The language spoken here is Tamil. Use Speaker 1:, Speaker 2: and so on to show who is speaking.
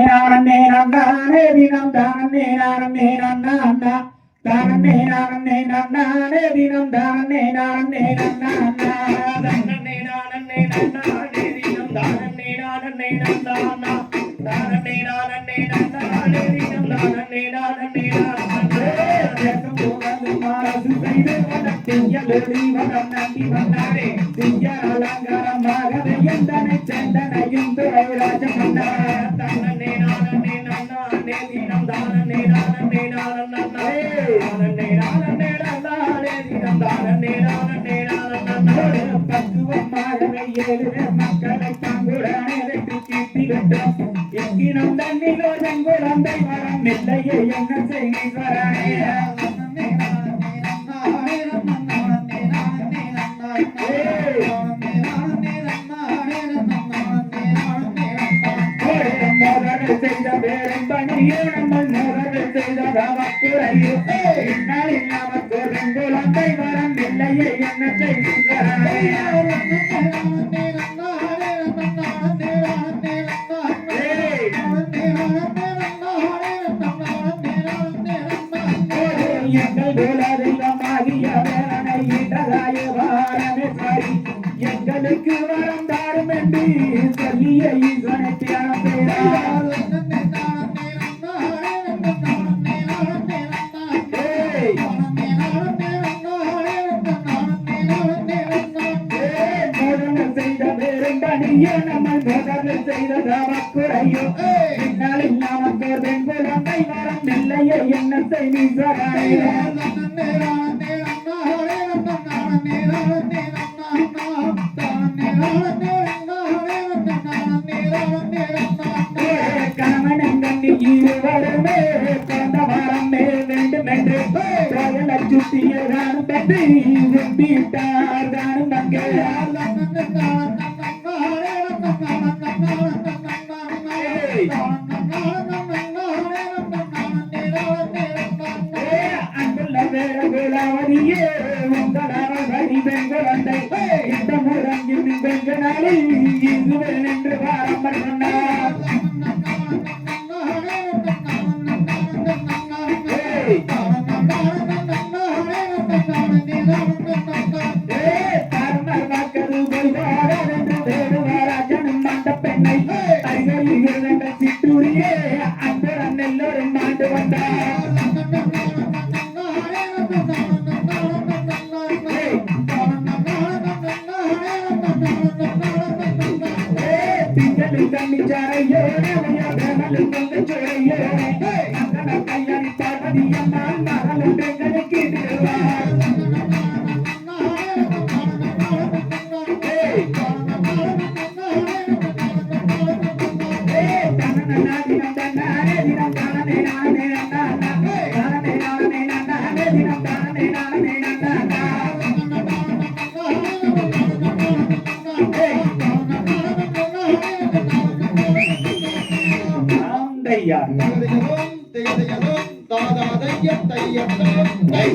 Speaker 1: நானே நானே தினம் தானே நானே நானா தானே நானே நானே தினம் தானே நானே நானா தானே நானே நானே தினம் தானே நானே நானா தானே நானே நானே தினம் தானே செய்து நம்பி வந்தாரே அலங்காரமாக எந்தனை செந்தனையும் மக்களை தங்குடனே கீர்த்தி வென்றோம் எங்கினம் தண்ணிலோ செங்குழந்தை வரம் இல்லையே என்ன செய்வரே செய்த வேறும் பணியே நம்ம மோதல் செய்த தவக்குறையோ இந்நாளில் இல்லையே என்ன எங்கள் குலதெய்வமாகிய வேலனை ஈட்டதாய பாரமேஸ்வரி எங்களுக்கு வரம் தாரும் என்று சொல்லிய ஈஸ்வனை தியானம் செய்த பெரும்பணியோ நம்ம முதலில் செய்த தவக்குறையோ பின்னாளில் நமக்கு இல்லையே என்ன இருவருமே விட்டார் தானும் அங்கே அன்புள்ள வேறகுலாவதியே உங்களான வழி இந்த என்று பாரம்பர் சொன்னார் வேடுவாராஜனும் அந்த பெண்ணை கைகளில் இருந்த சிட்டுரியே அந்த எல்லோரும் ஆண்டு வந்தார் திங்களில் தண்ணி சாரையோ மகளும்
Speaker 2: தையதும் தையதும் தாதாதையம் தையத்தம் தை